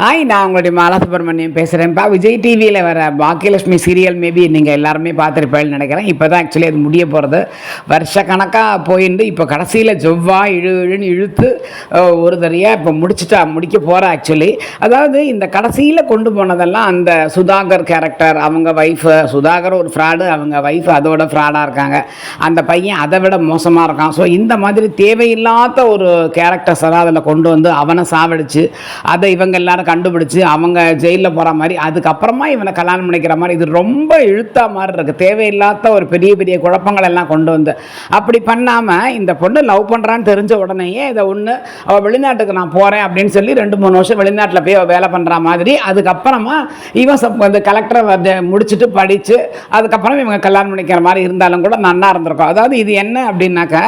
Hi நான் உங்களுடைய மாலா சுப்பிரமணியம் பேசுகிறேன்ப்பா விஜய் டிவியில் வர பாக்கியலட்சுமி சீரியல் மேபி நீங்கள் எல்லாருமே பார்த்துருப்பேன்னு நினைக்கிறேன். இப்போ தான் ஆக்சுவலி அது முடிய போகிறது வருஷ கணக்காக போயிட்டு இப்போ கடைசியில் செவ்வாய் இழு இழுன்னு இழுத்து ஒரு தரையாக இப்போ முடிச்சுட்டா முடிக்க போகிற ஆக்சுவலி அதாவது இந்த கடைசியில் கொண்டு போனதெல்லாம் அந்த சுதாகர் கேரக்டர் அவங்க ஒய்ஃபு சுதாகர் ஒரு ஃப்ராடு அவங்க ஒய்ஃப் அதோட ஃப்ராடாக இருக்காங்க. அந்த பையன் அதை விட மோசமாக இருக்கான். ஸோ இந்த மாதிரி தேவையில்லாத ஒரு கேரக்டர்ஸ் எல்லாம் அதில் கொண்டு வந்து அவனை சாவடிச்சு அதை இவங்க எல்லாரும் கண்டுபிடிச்சு அவங்க ஜெயிலில் போகிற மாதிரி அதுக்கப்புறமா இவனை கல்யாணம் பண்ணிக்கிற மாதிரி இது ரொம்ப இழுத்தா மாதிரி இருக்குது தேவையில்லாத ஒரு பெரிய பெரிய குழப்பங்கள் எல்லாம் கொண்டு வந்து. அப்படி பண்ணாமல் இந்த பொண்ணு லவ் பண்ணுறான்னு தெரிஞ்ச உடனேயே இதை ஒன்று அவள் வெளிநாட்டுக்கு நான் போகிறேன் அப்படின்னு சொல்லி ரெண்டு மூணு வருஷம் வெளிநாட்டில் போய் அவ வேலை பண்ணுற மாதிரி. அதுக்கப்புறமா இவன் சப் இந்த கலெக்டரை முடிச்சுட்டு படித்து அதுக்கப்புறம் இவங்க கல்யாணம் பண்ணிக்கிற மாதிரி இருந்தாலும் கூட நன்னா இருந்திருக்கும். அதாவது இது என்ன அப்படின்னாக்கா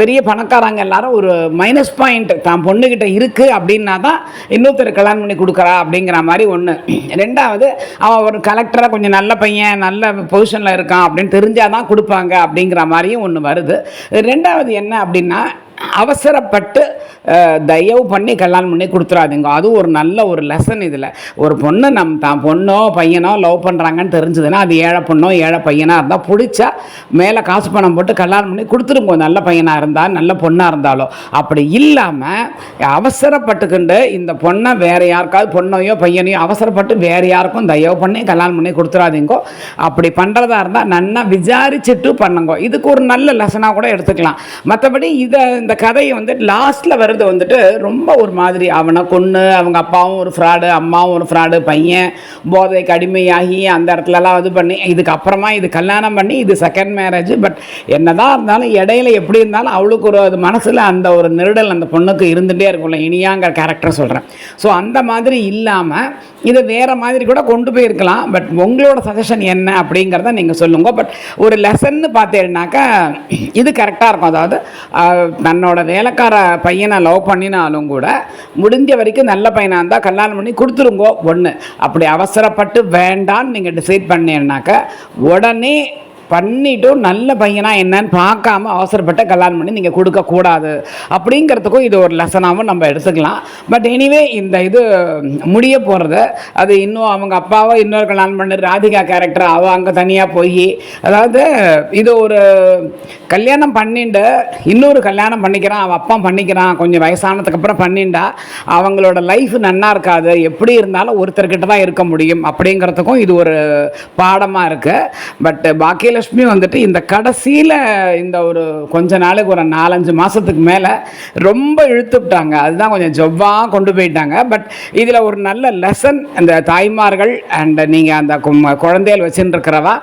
பெரிய பணக்காரங்க எல்லாரும் ஒரு மைனஸ் பாயிண்ட் தான் பொண்ணுக்கிட்ட இருக்குது அப்படின்னா தான் இன்னொருத்தர் கல்யாணம் பண்ணி கொடுக்குறா அப்படிங்கிற மாதிரி ஒன்று ரெண்டாவது அவன் ஒரு கலெக்டராக கொஞ்சம் நல்ல பையன் நல்ல பொசிஷனில் இருக்கான் அப்படின்னு தெரிஞ்சால் தான் கொடுப்பாங்க அப்படிங்கிற மாதிரியும் ஒன்று வருது. ரெண்டாவது என்ன அப்படின்னா அவசரப்பட்டு தயவு பண்ணி கல்யாணம் பண்ணி கொடுத்துறாதீங்க. அதுவும் ஒரு நல்ல ஒரு லெசன் இதில். ஒரு பொண்ணு நம் தான் பொண்ணோ பையனோ லவ் பண்ணுறாங்கன்னு தெரிஞ்சதுன்னா அது ஏழை பொண்ணோ ஏழை பையனாக இருந்தால் பிடிச்சா மேலே காசு பணம் போட்டு கல்யாணம் பண்ணி கொடுத்துருங்க நல்ல பையனாக இருந்தால் நல்ல பொண்ணாக இருந்தாலோ. அப்படி இல்லாமல் அவசரப்பட்டுக்கிண்டு இந்த பொண்ணை வேறு யாருக்காவது பொண்ணையோ பையனையோ அவசரப்பட்டு வேறு யாருக்கும் தயவு பண்ணி கல்யாணம் பண்ணி கொடுத்துறாதீங்கோ. அப்படி பண்ணுறதா இருந்தால் நன்னா விசாரிச்சுட்டு பண்ணுங்க. இதுக்கு ஒரு நல்ல லெசனாக கூட எடுத்துக்கலாம். மற்றபடி இதை இந்த கதையை வந்து லாஸ்ட்டில் வருது வந்துட்டு ரொம்ப ஒரு மாதிரி அவனை கொன்று அவங்க அப்பாவும் ஒரு ஃப்ராடு அம்மாவும் ஒரு ஃப்ராடு பையன் போதைக்கு அடிமையாகி அந்த இடத்துலலாம் இது பண்ணி இதுக்கு அப்புறமா இது கல்யாணம் பண்ணி இது செகண்ட் மேரேஜ் பட் என்னதான் இருந்தாலும் இடையில எப்படி இருந்தாலும் அவளுக்கு ஒரு அது மனசில் அந்த ஒரு நெருடல் அந்த பொண்ணுக்கு இருந்துகிட்டே இருக்கும்ல. இனியாங்கிற கேரக்டர் சொல்கிறேன் ஸோ அந்த மாதிரி இல்லாமல் இதை வேறு மாதிரி கூட கொண்டு போயிருக்கலாம். பட் உங்களோட சஜஷன் என்ன அப்படிங்கிறத நீங்கள் சொல்லுங்க. பட் ஒரு லெசன்னு பார்த்தேன்னாக்கா இது கரெக்டாக இருக்கும். அதாவது தன்னோட வேலைக்கார பையனை லவ் பண்ணினாலும் கூட முடிஞ்ச வரைக்கும் நல்ல பையனாக இருந்தால் கல்யாணம் பண்ணி கொடுத்துருங்கோ ஒன்று அப்படி அவசரப்பட்டு வேண்டான்னு நீங்கள் டிசைட் பண்ணீங்கன்னாக்க உடனே பண்ணிட்டும் நல்ல பையனா என்னன்னு பார்க்காம அவசரப்பட்ட கல்யாணம் பண்ணி நீங்கள் கொடுக்கக்கூடாது அப்படிங்கிறதுக்கும் இது ஒரு லெசனாகவும் நம்ம எடுத்துக்கலாம். பட் எனிவே இந்த இது முடிய போகிறது அது இன்னும் அவங்க அப்பாவை இன்னொரு கல்யாணம் பண்ணி ராதிகா கேரக்டர் அவள் அங்கே தனியாக போய் அதாவது இது ஒரு கல்யாணம் பண்ணிட்டு இன்னொரு கல்யாணம் பண்ணிக்கிறான் அவன் அப்பா பண்ணிக்கிறான் கொஞ்சம் வயசானதுக்கு அப்புறம் பண்ணிண்டா. அவங்களோட லைஃப் நன்னா இருக்காது. எப்படி இருந்தாலும் ஒருத்தர்கிட்ட தான் இருக்க முடியும். அப்படிங்கிறதுக்கும் இது ஒரு பாடமாக இருக்குது பட் விஜயலட்சுமி வந்துட்டு இந்த கடைசியில் இந்த ஒரு கொஞ்ச நாளுக்கு ஒரு நாலஞ்சு மாதத்துக்கு மேலே ரொம்ப இழுத்துவிட்டாங்க அதுதான் கொஞ்சம் ஜவ்வாக கொண்டு போயிட்டாங்க. பட் இதில் ஒரு நல்ல லெசன் அந்த தாய்மார்கள் அண்ட் நீங்கள் அந்த குழந்தைகள் வச்சுருக்கிறவா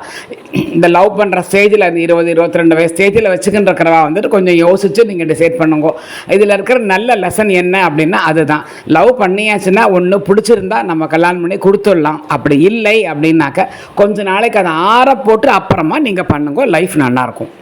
இந்த லவ் பண்ணுற ஸ்டேஜில் அந்த இருபது இருபத்தி ரெண்டு வயசு ஸ்டேஜில் வச்சுக்கிட்டு இருக்கிறவா வந்துட்டு கொஞ்சம் யோசிச்சு நீங்கள் டிசைட் பண்ணுங்க. இதில் இருக்கிற நல்ல லெசன் என்ன அப்படின்னா அதுதான். லவ் பண்ணியாச்சுன்னா ஒன்று பிடிச்சிருந்தா நம்ம கல்யாணம் பண்ணி கொடுத்துடலாம். அப்படி இல்லை அப்படின்னாக்க கொஞ்ச நாளைக்கு அதை ஆற போட்டு அப்புறமா நீங்கள் பண்ணுங்க லைஃப் நல்லாயிருக்கும்